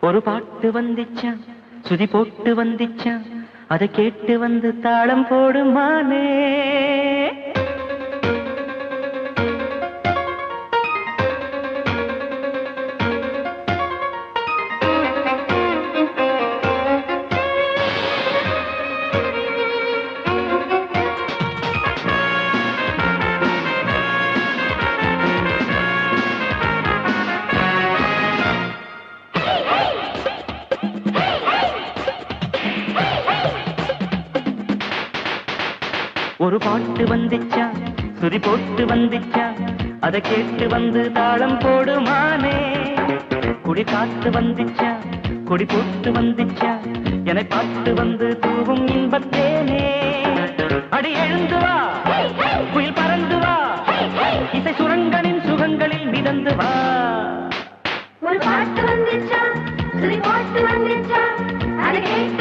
ஒரு பாட்டு வந்துச்சான் சுதி போட்டு வந்துச்சான் அதை கேட்டு வந்து தாளம் போடுமானே. ஒரு பாட்டு வந்துச்சா? சுதி போட்டு வந்துச்சா? அதை கேட்டு வந்து தாளம் போடுமானே? குடி காத்து வந்துச்சா? கொடி போட்டு வந்துச்சா? என்னை பார்த்து வந்து தூவும் இன்பத்தேனே? அடி எழுந்து வா. குயில் பறந்து வா. இசை சுரங்கனின் சுகங்களில் மிதந்து வா. ஒரு பாட்டு வந்துச்சா? சுதி போட்டு வந்துச்சா? அதை கேட்டு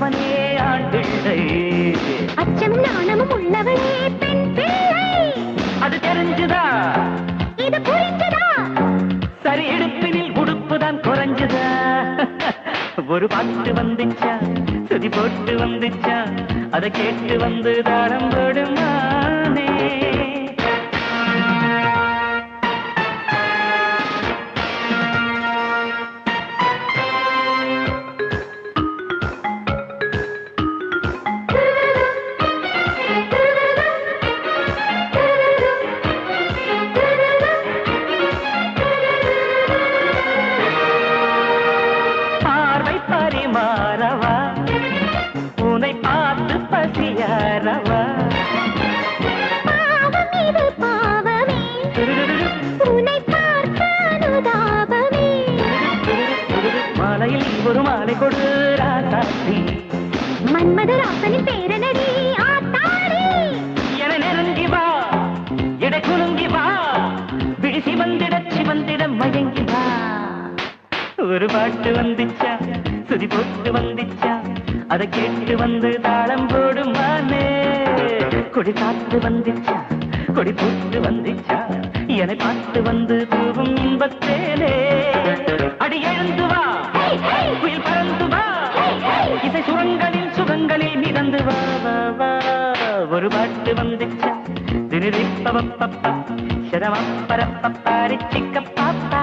உள்ளவனே ஆண் பிள்ளை அச்சமும் நாணமும் உள்ளவளே பெண் பிள்ளை அது தெரிஞ்சுதா? இது புரிந்ததா சரி இடுப்பினில் உடுப்புதான் குறைஞ்சுதா? ஒரு பாட்டு வந்துச்சா? சுதி போட்டு வந்துச்சா? அதை கேட்டு வந்து தாளம் போடுமானே. ஒரு மாலை கொடு ராசாத்தி மன்மதராசனின் பேரனடி ஆத்தாடி. என நெருங்கி வா இடை குலுங்கி வா விழி சிவந்திட சிவந்திட மயங்கி வா. ஒரு பாட்டு வந்துச்சா சுதி போட்டு வந்துச்சா அதை கேட்டு வந்து தாளம் போடுமானே. கொடி காத்து வந்துச்சா கொடி போட்டு வந்துச்சா. என பார்த்து வந்து தூவும் இன்பத்தேலே அடி எழுந்து வா. குயில் பறந்து வா. இசை சுரங்களில் சுகங்களில் மிதந்து வா வா வா. ஒரு பாட்டு வந்துச்சா? திரிப்பவப்பப்ப சரமப்பரப்பப்பாரி சிக்க பாப்பா